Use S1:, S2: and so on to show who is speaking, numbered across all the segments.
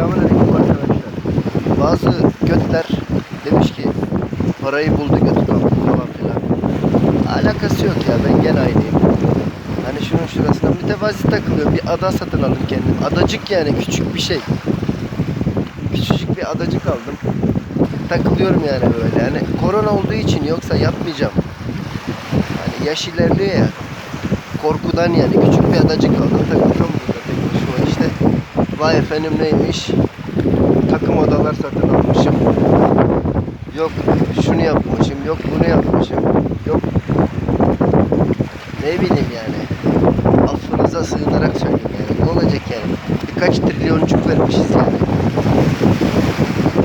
S1: Selamünaleyküm arkadaşlar. Bazı götler demiş ki parayı buldu götü kaldı falan filan. Alakası yok ya ben gene aynıyım. Hani şunun şurasına mütevazi takılıyorum. Bir ada satın aldım kendim. Adacık yani küçük bir şey. Küçücük bir adacık aldım. Takılıyorum yani böyle. Yani korona olduğu için yoksa yapmayacağım. Hani yaş ilerliyor ya. Korkudan yani küçük bir adacık aldım. Takılıyorum burada tek başıma işte. Vay efendim neymiş? Takım odalar satın almışım. Yok şunu yapmışım, yok bunu yapmışım. Yok ne bileyim yani. Affınıza sığınarak söyleyeyim yani. Ne olacak yani? Birkaç trilyoncuk vermişiz yani.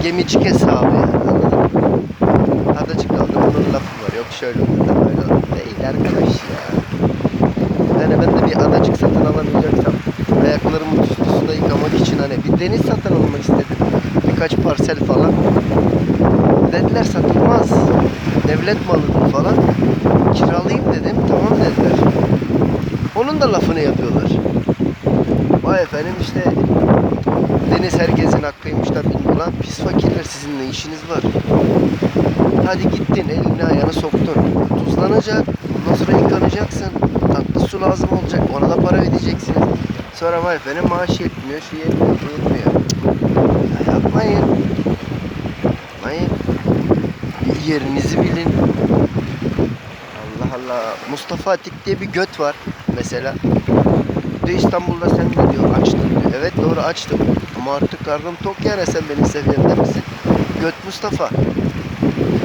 S1: Gemicik hesabı yani. Anladın mı? Adacık aldım bunun lafı var. Yok şöyle olur böyle. Değil arkadaş ya. Yani ben de bir adacık satın alamayacaksam ayaklarımı tuzlu suda yıkamak için hani bir deniz satın almak istedim. Birkaç parsel falan. Dediler satılmaz. Devlet malıdır falan. Kiralayayım dedim. Tamam dediler. Onun da lafını yapıyorlar. Vay efendim işte deniz herkesin hakkıymış da bilmiyorum. Pis fakirler sizin ne işiniz var? Hadi gittin elini ayağını soktun. Tuzlanacak. Ondan sonra yıkanacaksın. Tatlı su lazım olacak. Ona da para ödeyeceksin. Sonra vay efendim maaş yetmiyor. Şu yetmiyor. Bu yetmiyor. Ya yapmayın. Yapmayın. Bir yerinizi bilin. Allah Allah. Mustafa Atik diye bir göt var mesela. Diyor İstanbul'da sen ne diyor açtın diyor. Evet doğru açtım. Ama artık karnım tok yani sen benim seviyemde misin? Göt Mustafa.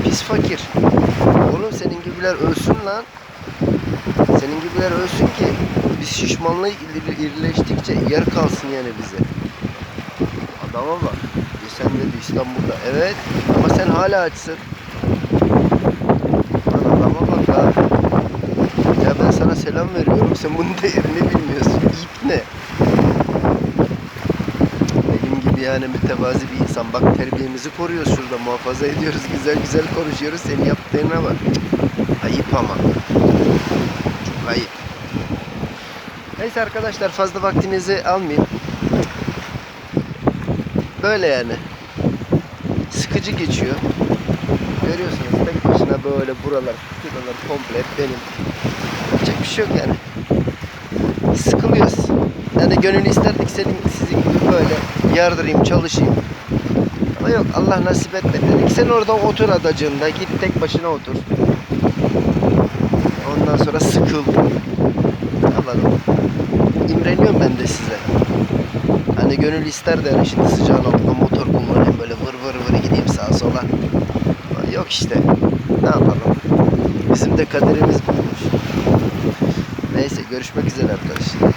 S1: Pis fakir. Oğlum senin gibiler ölsün lan. Senin gibiler ölsün ki biz şişmanlığı iri- irileştikçe yer kalsın yani bize. Adama bak. E sen dedi İstanbul'da. Evet. Ama sen hala açsın. Adama bak ha. Ya ben sana selam veriyorum. Sen bunun değerini bilmiyorsun. İp ne? Benim gibi yani mütevazi bir insan. Bak terbiyemizi koruyoruz şurada. Muhafaza ediyoruz. Güzel güzel konuşuyoruz. Senin yaptığına bak. Ayıp ama. Çok ayıp. Neyse arkadaşlar fazla vaktinizi almayayım. Böyle yani. Sıkıcı geçiyor. Görüyorsunuz tek başına böyle buralar, buralar komple benim. Yapacak bir şey yok yani. Sıkılıyoruz. Yani gönül isterdik senin sizin gibi böyle yardırayım, çalışayım. Ama yok Allah nasip etmedi. Dedik sen orada otur adacığında git tek başına otur. Ondan sonra sıkıl. Yapalım. İmreniyorum ben de size. Hani gönül ister de hani şimdi sıcağın altında motor kullanayım böyle vır vır vır gideyim sağa sola. Yok işte. Ne yapalım? Bizim de kaderimiz bulmuş. Neyse görüşmek üzere arkadaşlar.